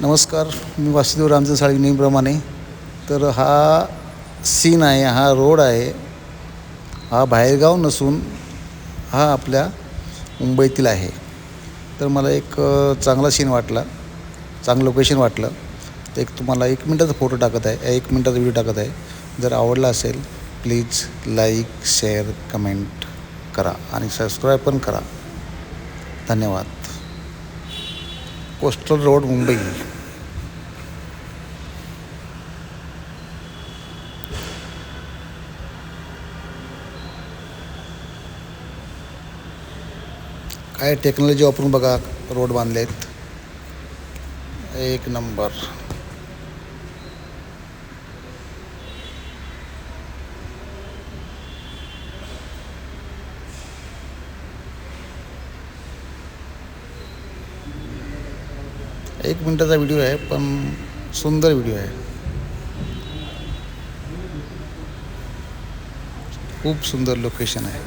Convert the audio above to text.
नमस्कार मी वासुदेव रामचंद्र साळवी नेहमीप्रमाणे. तर हा सीन आहे हा रोड आहे हा बाहेरगाव नसून हा आपल्या मुंबईतील आहे. तर मला एक चांगला सीन वाटला चांगलं लोकेशन वाटलं. तर एक तुम्हाला एक मिनटाचा फोटो टाकत आहे एक मिनटाचा व्हिडिओ टाकत आहे. जर आवडला असेल प्लीज लाईक शेअर कमेंट करा आणि सबस्क्राईब पण करा. धन्यवाद. Coastal road Mumbai. काय टेक्नॉलॉजी वापरून बघा रोड बांधलेत. एक नंबर एक मिनटाचा व्हिडिओ आहे पण सुंदर व्हिडिओ आहे. खूप सुंदर लोकेशन आहे.